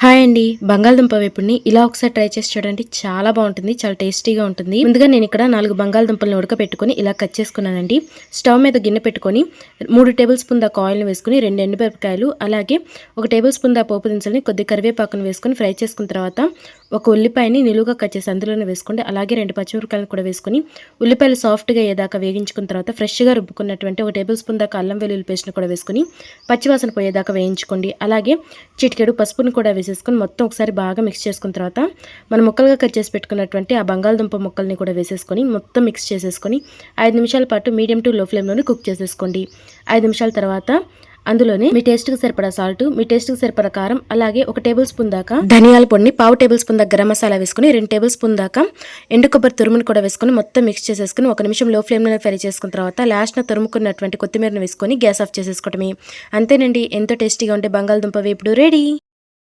Hi అండి. బంగాళదుంప వేపుడిని ఇలా ఒకసారి ట్రై చేసి చూడండి. చాలా బాగుంటుంది. చాలా టేస్టీగా ఉంటుంది. ముందుగా నేను ఇక్కడ నాలుగు బంగాళదుంపలను ఉడకపెట్టుకొని ఇలా కట్ చేసుకున్నానండి. స్టవ్ మీద గిన్నె పెట్టుకొని మూడు టేబుల్ స్పూన్ దాకా ఆయిల్ని వేసుకుని రెండు ఎండుమిరపకాయలు అలాగే ఒక టేబుల్ స్పూన్ దా పోపు దినుసులని కొద్ది కరివేపాకును వేసుకొని ఫ్రై చేసుకున్న తర్వాత ఒక ఉల్లిపాయని నిలువుగా కట్ చేసి అందులోనే వేసుకోండి. అలాగే రెండు పచ్చిమిరపకాయలు కూడా వేసుకొని ఉల్లిపాయలు సాఫ్ట్గా అయ్యేదాకా వేగించుకున్న తర్వాత ఫ్రెష్గా రుబ్బుకున్నటువంటి ఒక టేబుల్ స్పూన్ దాకా అల్లం వెల్లుల్లి పేస్ట్ని కూడా వేసుకొని పచ్చివాసన పోయేదాకా వేయించుకోండి. అలాగే చిటికెడు పసుపుని కూడా వేసేసుకొని మొత్తం ఒకసారి బాగా మిక్స్ చేసుకున్న తర్వాత మనం ముక్కలుగా కట్ చేసి పెట్టుకున్నటువంటి ఆ బంగాళదుంప ముక్కల్ని కూడా వేసేసుకొని మొత్తం మిక్స్ చేసేసుకొని ఐదు నిమిషాల పాటు మీడియం టు లో ఫ్లేమ్లోనే కుక్ చేసేసుకోండి. ఐదు నిమిషాల తర్వాత అందులోనే మీ టేస్ట్కి సరిపడా సాల్ట్ మీ టేస్ట్కి సరిపడా కారం అలాగే ఒక టేబుల్ స్పూన్ దాకా ధనియాల పొడిని పావు టేబుల్ స్పూన్ దాకా గరం మసాలా వేసుకుని రెండు టేబుల్ స్పూన్ దాకా ఎండు కొబ్బరి తురుమును కూడా వేసుకొని మొత్తం మిక్స్ చేసేసుకుని ఒక నిమిషం లో ఫ్లేమ్లో ఫ్రై చేసుకున్న తర్వాత లాస్ట్న తురుముకున్నటువంటి కొత్తిమీరను వేసుకొని గ్యాస్ ఆఫ్ చేసేసుకోవటమే అంతేనండి ఎంతో టేస్టీగా ఉండే బంగాళదుంప వేపుడు రెడీ.